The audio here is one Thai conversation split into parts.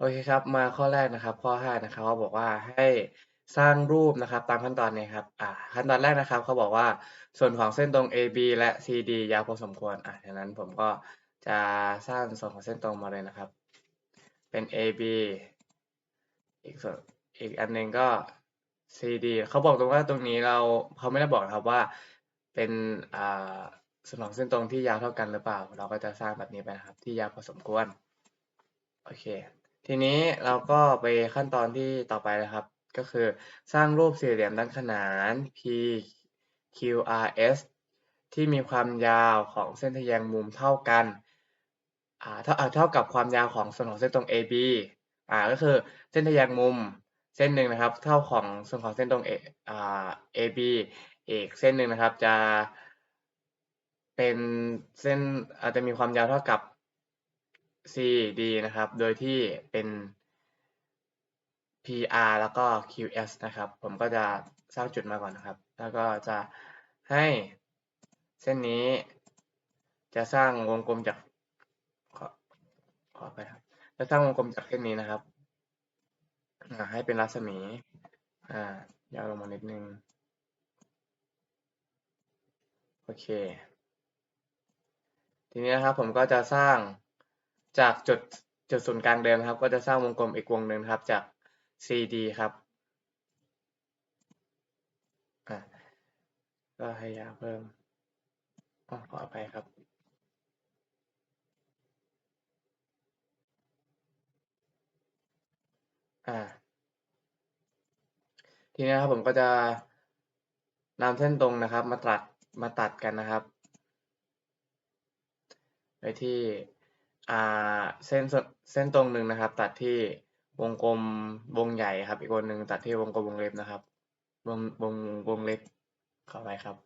โอเคครับ มาข้อแรกนะครับ ข้อ 5 นะครับเขาบอกว่าให้สร้างรูปนะครับตามขั้นตอนนี้ครับอ่าขั้นตอนแรกนะครับเขาบอกว่าส่วนของเส้นตรง AB และ CD ยาวพอสมควรอ่าดังนั้นผมก็จะสร้างส่วนของเส้นตรงมาเลยนะครับ เป็น AB อีกส่วนอีกอันหนึ่งก็ CD เขาบอกตรงว่าตรงนี้เราเขาไม่ได้บอกครับว่าเป็นอ่าส่วนของเส้นตรงที่ยาวเท่ากันหรือเปล่า เราก็จะสร้างแบบนี้ไปนะครับ ที่ยาวพอสมควรโอเค ทีนี้เราก็ไปขั้นตอนที่ต่อไปนะครับ ก็คือสร้างรูปสี่เหลี่ยมด้านขนาน PQRS ที่มีความยาวของเส้นทะแยงมุมเท่ากันอ่าเท่าเท่ากับความยาวของส่วนของเส้นตรง AB อ่าก็คือเส้นทะแยงมุมเส้นหนึ่งนะครับ เท่าของส่วนของเส้นตรง A อ่า AB อีกเส้นหนึ่งนะครับจะเป็นเส้นอาจจะมีความยาวเท่ากับ CD นะครับ โดยที่เป็น PR แล้วก็ QS นะครับ ผมก็จะสร้างจุดมาก่อนนะครับ แล้วก็จะให้เส้นนี้จะสร้างวงกลมจากขอขอไปครับจะสร้างวงกลมจากเส้นนี้นะครับอ่าให้เป็นรัศมีอ่ายาวลงมานิดนึงโอเค ทีนี้นะครับผมก็จะสร้าง จากจุดจุดศูนย์กลางเดิมครับ ก็จะสร้างวงกลมอีกวงหนึ่งครับจาก CD ครับอ่าก็ให้ยาเพิ่มอขออภัยครับ อ่า ทีนี้ครับผมก็จะนำเส้นตรงนะครับ มาตัดมาตัดกันนะครับโดยที่ อ่าเส้นเส้นตรงหนึ่งนะครับ ตัดที่วงกลมวงใหญ่ครับ อีกวงหนึ่งตัดที่วงกลมวงเล็บนะครับ วงวงวงเล็บเข้าไปครับ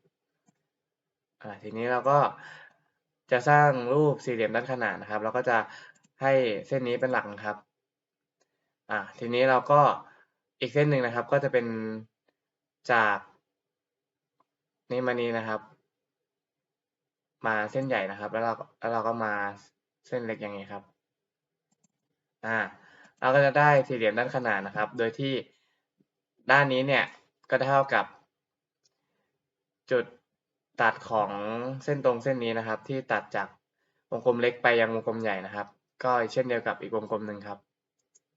อ่าทีนี้เราก็จะสร้างรูปสี่เหลี่ยมด้านขนานนะครับ เราก็จะให้เส้นนี้เป็นหลักครับอ่าทีนี้เราก็อีกเส้นหนึ่งนะครับ ก็จะเป็นจากนี้มานี้นะครับ มาเส้นใหญ่นะครับ แล้วเราแล้วเราก็มา เส้นเล็กย่างนี้ครับอ่าเราก็จะได้สี่เหลี่ยมด้านขนานนะครับ โดยที่ด้านนี้เนี่ยก็เท่ากับ จุดตัดของเส้นตรงเส้นนี้นะครับ ที่ตัดจากวงกลมเล็กไปยังวงกลมใหญ่นะครับ ก็เช่นเดียวกับอีกวงกลมหนึ่งครับ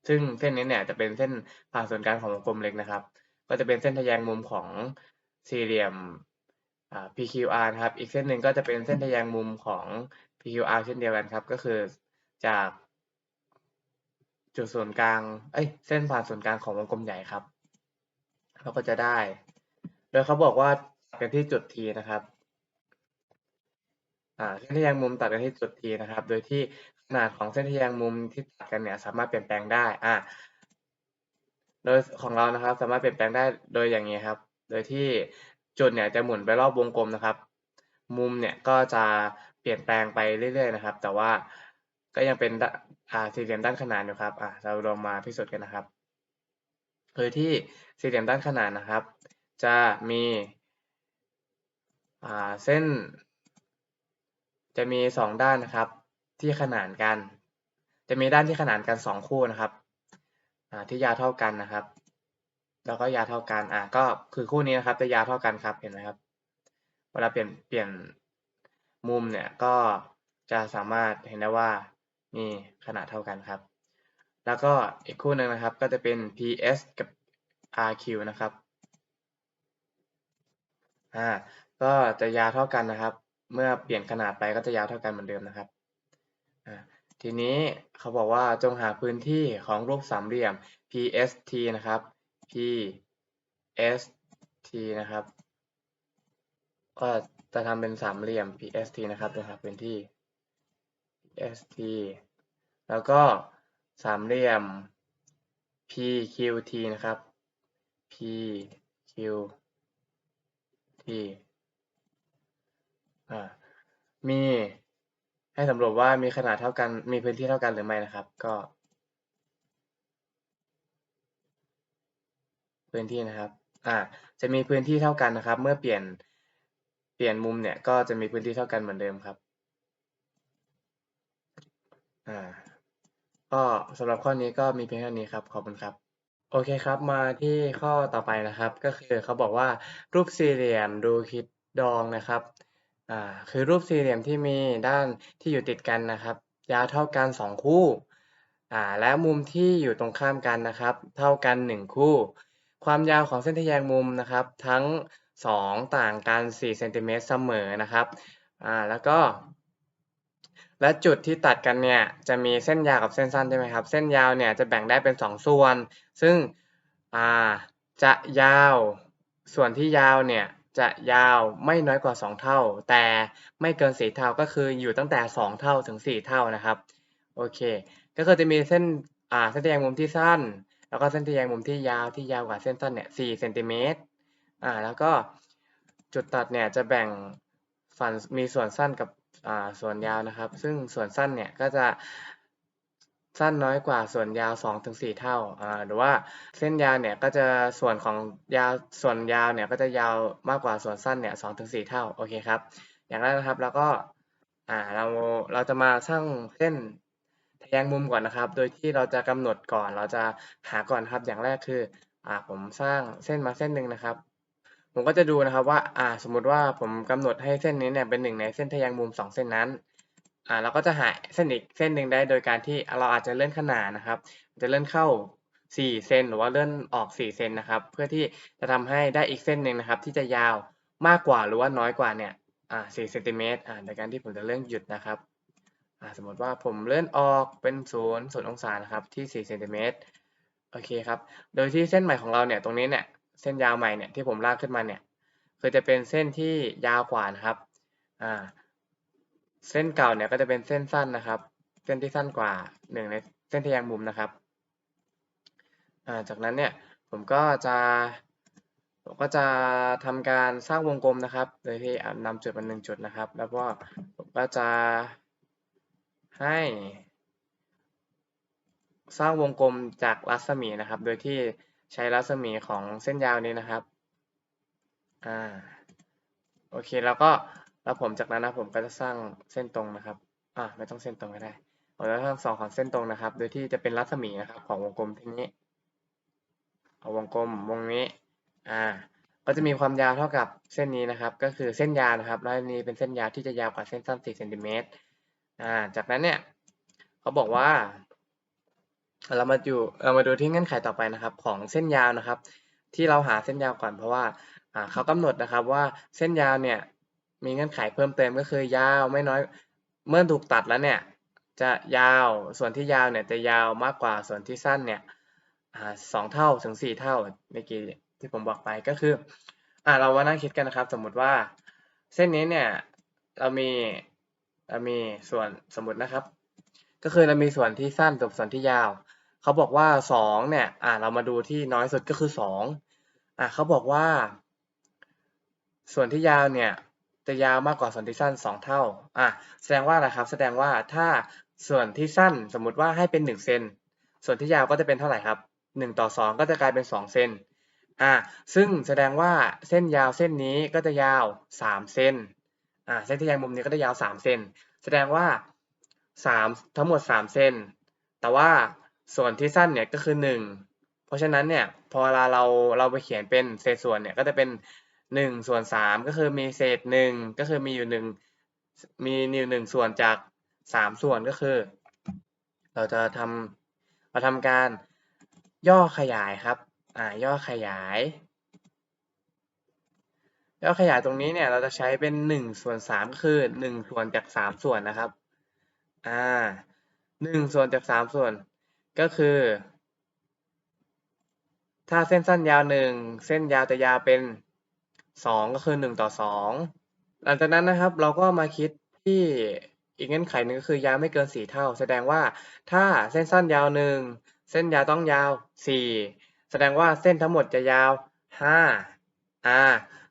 ซึ่งเส้นนี้เนี่ยจะเป็นเส้นผ่าศูนย์กลางของวงกลมเล็กนะครับ ก็จะเป็นเส้นทะแยงมุมของสี่เหลี่ยม PQR นะครับ อีกเส้นหนึ่งก็จะเป็นเส้นทะแยงมุมของ PQR เช่นเดียวกันครับ ก็คือจากจุดศูนย์กลาง เอ้ย เส้นผ่านศูนย์กลางของวงกลมใหญ่ครับ เราก็จะได้ โดยเขาบอกว่ากันที่จุด T นะครับ อ่า เส้นทแยงมุมตัดกันที่จุด T นะครับ โดยที่ขนาดของเส้นทแยงมุมที่ตัดกันเนี่ยสามารถเปลี่ยนแปลงได้ อ่า โดยของเรานะครับ สามารถเปลี่ยนแปลงได้โดยอย่างนี้ครับ โดยที่จุดเนี่ยจะหมุนไปรอบวงกลมนะครับ มุมเนี่ยก็จะ เปลี่ยนแปลงไปเรื่อยๆนะครับ แต่ว่าก็ยังเป็นสี่เหลี่ยมด้านขนานอยู่ครับอ่าเราลองมาพิสูจน์กันนะครับโดยที่สี่เหลี่ยมด้านขนานนะครับ จะมีเส้น จะมีสองด้านนะครับ ที่ขนานกัน จะมีด้านที่ขนานกันสองคู่นะครับที่ยาวเท่ากันนะครับ แล้วก็ยาวเท่ากันอะก็คือคู่นี้นะครับจะยาวเท่ากันครับเห็นไหมครับ เวลาเปลี่ยนเปลี่ยน มุมเนี่ยก็จะสามารถเห็นได้ว่ามีขนาดเท่ากันครับ แล้วก็อีกคู่หนึ่งนะครับก็จะเป็น PS กับ RQ นะครับอ่าก็จะยาวเท่ากันนะครับ เมื่อเปลี่ยนขนาดไปก็จะยาวเท่ากันเหมือนเดิมนะครับอ่าทีนี้เขาบอกว่าจงหาพื้นที่ของรูปสามเหลี่ยม PST นะครับ P S T นะครับ ก็ จะทำเป็นสามเหลี่ยม P S T นะครับโดยหาพื้นที่ P S T แล้วก็สามเหลี่ยม P Q T นะครับ P Q T อ่ามีให้สำรวจว่ามีขนาดเท่ากัน มีพื้นที่เท่ากันหรือไม่นะครับ ก็ พื้นที่นะครับ อ่า จะมีพื้นที่เท่ากันนะครับ เมื่อเปลี่ยน เปลี่ยนมุมเนี่ยก็จะมีพื้นที่เท่ากันเหมือนเดิมครับอ่าก็สำหรับข้อนี้ก็มีเพียงเท่านี้ครับขอบคุณครับโอเคครับมาที่ข้อต่อไปนะครับ ก็คือเขาบอกว่ารูปสี่เหลี่ยมดูคิดดองนะครับอ่าคือรูปสี่เหลี่ยมที่มีด้านที่อยู่ติดกันนะครับ ยาวเท่ากัน 2 คู่อ่าและมุมที่อยู่ตรงข้ามกันนะครับ เท่ากัน 1 คู่ ความยาวของเส้นทแยงมุมนะครับ ทั้ง 2 ต่างกัน4เซนติเมตรเสมอนะครับอ่าแล้วก็ และจุดที่ตัดกันเนี่ยจะมีเส้นยาวกับเส้นสั้นใช่ไหมครับ เส้นยาวเนี่ยจะแบ่งได้เป็น 2 ส่วน ซึ่งอ่าจะยาวส่วนที่ยาวเนี่ยจะยาวไม่น้อยกว่า 2 เท่า แต่ไม่เกิน4เท่าก็คืออยู่ตั้งแต่ 2 เท่าถึง 4 เท่านะครับโอเค ก็คือจะมีเส้นอ่าเส้นทแยงมุมที่สั้น แล้วก็เส้นทแยงมุมที่ยาวที่ยาวกว่าเส้นสั้นเนี่ย4เซนติเมตร อ่าแล้วก็จุดตัดเนี่ยจะแบ่งฝั่งมีส่วนสั้นกับอ่าส่วนยาวนะครับ ซึ่งส่วนสั้นเนี่ยก็จะสั้นน้อยกว่าส่วนยาว 2-4 เท่าอ่าหรือว่าเส้นยาวเนี่ยก็จะส่วนของยาวส่วนยาวเนี่ยก็จะยาวมากกว่าส่วนสั้นเนี่ย 2-4 เท่าโอเคครับ อย่างแรกนะครับแล้วก็อ่าเราเราจะมาสร้างเส้นทะแยงมุมก่อนนะครับ โดยที่เราจะกำหนดก่อนเราจะหาก่อนครับอย่างแรกคืออ่าผมสร้างเส้นมาเส้นหนึ่งนะครับ ผมก็จะดูนะครับว่าอ่าสมมุติว่าผมกำหนดให้เส้นนี้เนี่ยเป็นหนึ่งในเส้นทะแยงมุม 2 เส้นนั้นอ่าเราก็จะหาเส้นอีกเส้นหนึ่งได้โดยการที่เราอาจจะเลื่อนขนานนะครับ จะเลื่อนเข้า 4 เซนหรือว่าเลื่อนออก 4 เซนนะครับ เพื่อที่จะทำให้ได้อีกเส้นหนึ่งนะครับ ที่จะยาวมากกว่าหรือว่าน้อยกว่าเนี่ยอ่า4เซนติเมตรอ่าโดยการที่ผมจะเลื่อนหยุดนะครับอ่าสมมติว่าผมเลื่อนออกเป็น0 0องศานะครับที่4เซนติเมตรโอเคครับ โดยที่เส้นใหม่ของเราเนี่ยตรงนี้เนี่ย เส้นยาวใหม่เนี่ยที่ผมลากขึ้นมาเนี่ยคือจะเป็นเส้นที่ยาวกว่านะครับอ่าเส้นเก่าเนี่ยก็จะเป็นเส้นสั้นนะครับ เส้นที่สั้นกว่าหนึ่งในเส้นทแยงมุมนะครับอ่าจากนั้นเนี่ยผมก็จะผมก็จะทำการสร้างวงกลมนะครับ โดยที่อ่านำจุดมา1จุดนะครับ แล้วก็ผมก็จะให้สร้างวงกลมจากรัศมีนะครับ โดยที่ ใช้รัศมีของเส้นยาวนี้นะครับอ่าโอเคแล้วก็แล้วผมจากนั้นนะผมก็จะสร้างเส้นตรงนะครับอ่าไม่ต้องเส้นตรงก็ได้ผมจะสร้างสองของเส้นตรงนะครับ โดยที่จะเป็นรัศมีนะครับ ของวงกลมที่นี้ เอาวงกลมวงนี้อ่าก็จะมีความยาวเท่ากับเส้นนี้นะครับ ก็คือเส้นยาวนะครับแล้วอันนี้เป็นเส้นยาวที่จะยาวกว่าเส้นสั้น4เซนติเมตรอ่าจากนั้นเนี่ยเขาบอกว่า เรามาดูเรามาดูที่เงื่อนไขต่อไปนะครับ ของเส้นยาวนะครับ ที่เราหาเส้นยาวก่อนเพราะว่าเขากำหนดนะครับว่าเส้นยาวเนี่ยมีเงื่อนไขเพิ่มเติมก็คือยาวไม่น้อยเมื่อถูกตัดแล้วเนี่ยจะยาวส่วนที่ยาวเนี่ยจะยาวมากกว่าส่วนที่สั้นเนี่ยสอ่า2เท่าถึง4เท่าเมื่อกี้ที่ผมบอกไปก็คืออ่าเรามานั่งคิดกันนะครับ สมมุติว่าเส้นนี้เนี่ยเรามีเรามีส่วนสมมตินะครับ ก็คือเรามีส่วนที่สั้นกับส่วนที่ยาว เขาบอกว่า2เนี่ยอ่าเรามาดูที่น้อยสุดก็คือ2อ่าเขาบอกว่า ส่วนที่ยาวเนี่ยจะยาวมากกว่าส่วนที่สั้น 2 เท่าอ่าแสดงว่าอะไรครับ แสดงว่าถ้าส่วนที่สั้นสมมุติว่าให้เป็น1เซนส่วนที่ยาวก็จะเป็นเท่าไหร่ครับ1ต่อ2 ก็จะกลายเป็น2เซนอ่าซึ่งแสดงว่าเส้นยาวเส้นนี้ก็จะยาว3เซนอ่าเส้นทะแยงมุมนี้ก็จะยาว3เซนแสดงว่า3ทั้งหมด3เซนแต่ว่า ส่วนที่สั้นเนี่ยก็คือ 1 เพราะฉะนั้นเนี่ยพอเวลาเราเราไปเขียนเป็นเศษส่วนเนี่ยก็จะเป็น 1 ส่วน 3 ก็คือมีเศษ 1 ก็คือมีอยู่ 1 มีอยู่1ส่วนจาก 3 ส่วนก็คือ เราจะทำเราทำการย่อขยายครับอ่าย่อขยาย ย่อขยายตรงนี้เนี่ยเราจะใช้เป็น1ส่วน3ก็คือ 1 ส่วนจาก 3 ส่วนนะครับอ่า1ส่วนจาก 3 ส่วน ก็คือ ถ้าเส้นสั้นยาว 1 เส้นยาวจะยาวเป็น 2 ก็คือ 1 ต่อ 2 หลังจากนั้นนะครับเราก็มาคิดที่อีกเงื่อนไขหนึ่งก็คือยาวไม่เกิน 4 เท่า แสดงว่าถ้าเส้นสั้นยาว 1 เส้นยาวต้องยาว 4 แสดงว่าเส้นทั้งหมดจะยาว 5อ่า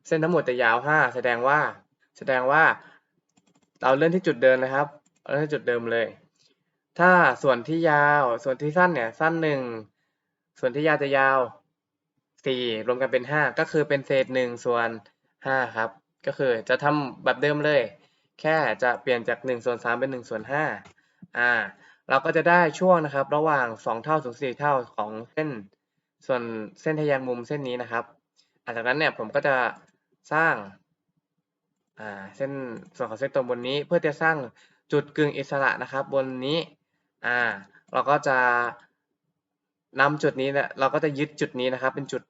เส้นทั้งหมดจะยาว 5 แสดงว่า แสดงว่าเราเลื่อนที่จุดเดิมนะครับเราเลื่อนที่จุดเดิมเลย ถ้าส่วนที่ยาว ส่วนที่สั้นเนี่ยสั้น1ส่วนที่ยาวจะยาว4รวมกันเป็น5ก็คือเป็นเศษ1ส่วน5ครับ ก็คือจะทำแบบเดิมเลย แค่จะเปลี่ยนจาก1ส่วน3เป็น1ส่วน5อ่า เราก็จะได้ช่วงนะครับ ระหว่าง2เท่าถึง4เท่าของเส้น ส่วนเส้นทะแยงมุมเส้นนี้นะครับหลังจากนั้นเนี่ยผมก็จะสร้างอ่าเส้นส่วนของเส้นตรงบนนี้เพื่อจะสร้างจุดกึ่งอิสระนะครับ บนนี้ อ่าเราก็จะนำจุดนี้เนี่ยเราก็จะยึดจุดนี้นะครับ เป็นจุด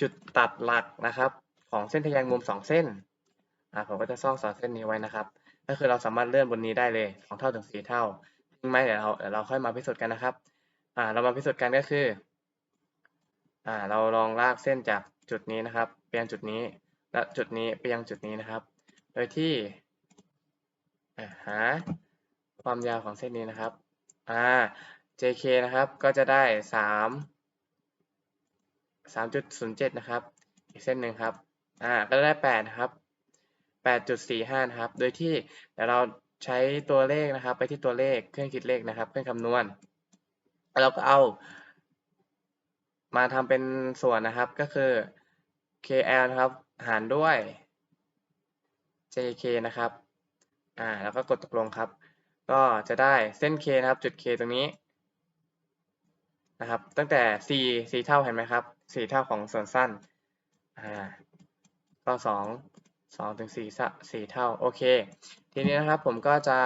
จุดตัดหลักนะครับ ของเส้นทะแยงมุมสองเส้นอ่าผมก็จะซ่องสองเส้นนี้ไว้นะครับ ก็คือเราสามารถเลื่อนบนนี้ได้เลยสองเท่าถึงสี่เท่าจริงไหมเดี๋ยวเราเดี๋ยวเราค่อยมาพิสูจน์กันนะครับอ่าเรามาพิสูจน์กันก็คืออ่าเราลองลากเส้นจากจุดนี้นะครับไปยังจุดนี้และจุดนี้ไปยังจุดนี้นะครับ โดยที่หาความยาวของเส้นนี้นะครับ อ่า JK นะครับ ก็จะได้สามสามจุดศูนย์เจ็ดนะครับ อีกเส้นหนึ่งครับ อ่า ก็ได้แปดนะครับแปดจุดสี่ห้านะครับ โดยที่เดี๋ยวเราใช้ตัวเลขนะครับ ไปที่ตัวเลขเครื่องคิดเลขนะครับ เครื่องคำนวณเราก็เอามาทำเป็นส่วนนะครับก็คือ KL นะครับ หารด้วย JK นะครับ อ่า แล้วก็กดตกลงครับ ก็จะได้เส้น K นะครับ จุด K ตรงนี้นะครับ ตั้งแต่4 4เท่าเห็นไหมครับ 4 เท่าของส่วนสั้นอ่าก็ 2 2ถึง4 4เท่า โอเค ทีนี้นะครับผมก็จะ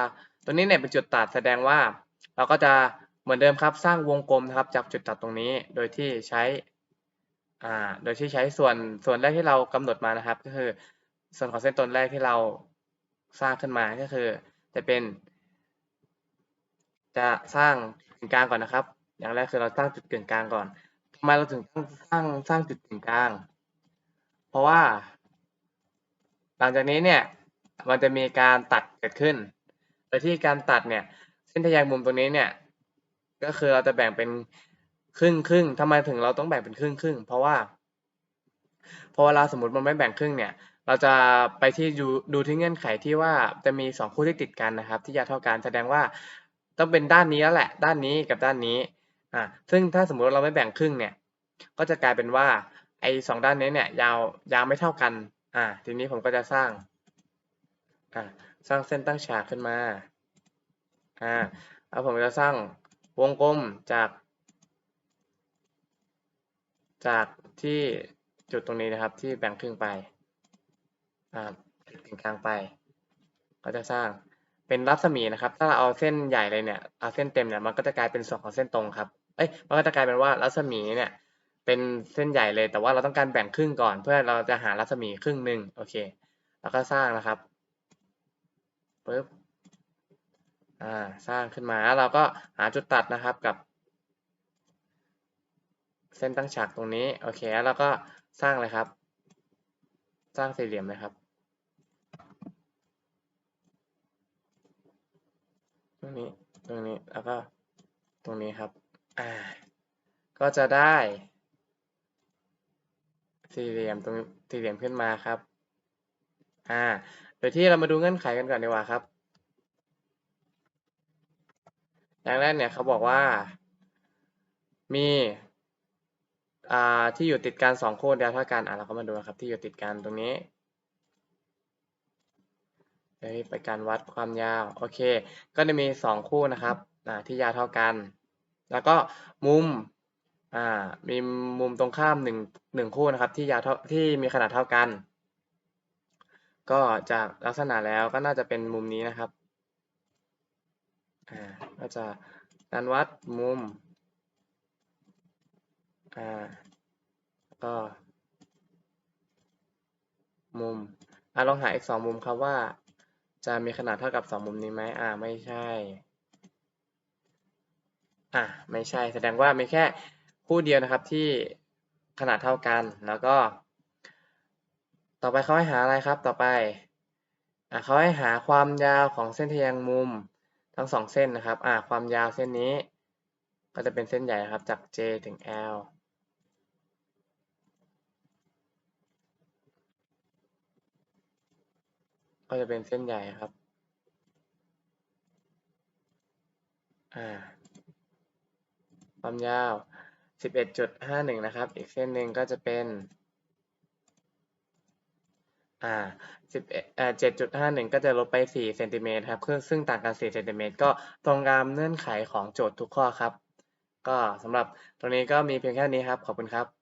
ตัวนี้เนี่ยเป็นจุดตัดแสดงว่า เราก็จะเหมือนเดิมครับสร้างวงกลมนะครับจากจุดตัดตรงนี้ โดยที่ใช้อ่าโดยที่ใช้ส่วนส่วนแรกที่เรากำหนดมานะครับ ก็คือส่วนของเส้นตนแรกที่เราสร้างขึ้นมาก็คือ จะเป็น จะสร้างกึ่งกลางก่อนนะครับ อย่างแรกคือเราสร้างจุดกึ่งกลางก่อนทำไมเราถึงต้องสร้างสร้างจุดกึ่งกลาง เพราะว่า หลังจากนี้เนี่ยมันจะมีการตัดเกิดขึ้นโดยที่การตัดเนี่ยเส้นทะแยงมุมตรงนี้เนี่ยก็คือเราจะแบ่งเป็นครึ่งครึ่งทำไมถึงเราต้องแบ่งเป็นครึ่งครึ่งเพราะว่าพอเวลาสมมติมันไม่แบ่งครึ่งเนี่ย เราจะไปที่ดูดูที่เงื่อนไขที่ว่าจะมีสองคู่ที่ติดกันนะครับ ที่ยาวเท่ากันแสดงว่า ต้องเป็นด้านนี้แล้วแหละ ด้านนี้กับด้านนี้อ่าซึ่งถ้าสมมุติเราไม่แบ่งครึ่งเนี่ย ก็จะกลายเป็นว่าไอ้สองด้านนี้เนี่ยยาวยาวไม่เท่ากันอ่าทีนี้ผมก็จะสร้างอ่าสร้างเส้นตั้งฉากขึ้นมาอ่าแล้วผมจะสร้างวงกลมจาก จากที่จุดตรงนี้นะครับที่แบ่งครึ่งไปอ่าถึงกลางไป ก็จะสร้าง เป็นรัศมีนะครับ ถ้าเราเอาเส้นใหญ่เลยเนี่ยเอาเส้นเต็มเนี่ยมันก็จะกลายเป็นส่วนของเส้นตรงครับเอ้ยมันก็จะกลายเป็นว่ารัศมีเนี่ยเป็นเส้นใหญ่เลยแต่ว่าเราต้องการแบ่งครึ่งก่อน เพื่อเราจะหารัศมีครึ่งหนึ่งโอเค แล้วก็สร้างนะครับปึ๊บอ่าสร้างขึ้นมาแล้วเราก็หาจุดตัดนะครับกับ เส้นตั้งฉากตรงนี้โอเคแล้วเราก็สร้างเลยครับ สร้างสี่เหลี่ยมเลยครับ รงนี้ตรงนี้แล้วก็ตรงนี้ครับอ่าก็จะได้สี่เหลี่ยมตรงสี่เหลี่ยมขึ้นมาครับอ่าโดยที่เรามาดูเงื่อนไขกันก่อนดีกว่าครับอย่างแรกเนี่ยเขาบอกว่ามีอ่าที่อยู่ติดกันสองคู่ยวเท่ากันอ่าเราก็มาดูครับที่อยู่ติดกันตรงนี้ ไปการวัดความยาวโอเค ก็จะมีสองคู่นะครับที่ยาวเท่ากัน แล้วก็มุมมีมุมตรงข้ามหนึ่งหนึ่งคู่นะครับที่ยาวที่มีขนาดเท่ากัน ก็จากลักษณะแล้วก็น่าจะเป็นมุมนี้นะครับก็จะการวัดมุมก็มุมอ่าลองหาอีกสองมุมครับว่า จะมีขนาดเท่ากับสองมุมนี้ไหมอ่าไม่ใช่ อ่าไม่ใช่ แสดงว่ามีแค่คู่เดียวนะครับที่ขนาดเท่ากัน แล้วก็ ต่อไปเขาให้หาอะไรครับ ต่อไป อ่าเขาให้หาความยาวของเส้นทแยงมุมทั้งสองเส้นนะครับ อ่าความยาวเส้นนี้ ก็จะเป็นเส้นใหญ่ครับ จาก J ถึง L ก็จะเป็นเส้นใหญ่ครับ อ่า ความยาว 11.51 นะครับ อีกเส้นหนึ่งก็จะเป็น อ่าสิบเอ็ดอ่าเจ็ดจุดห้าหนึ่งก็จะลบไปสี่เซนติเมตรครับ ซึ่งต่างกันสี่เซนติเมตรก็ตรงตามเงื่อนไขของโจทย์ทุกข้อครับ ก็สำหรับตรงนี้ก็มีเพียงแค่นี้ครับ ขอบคุณครับ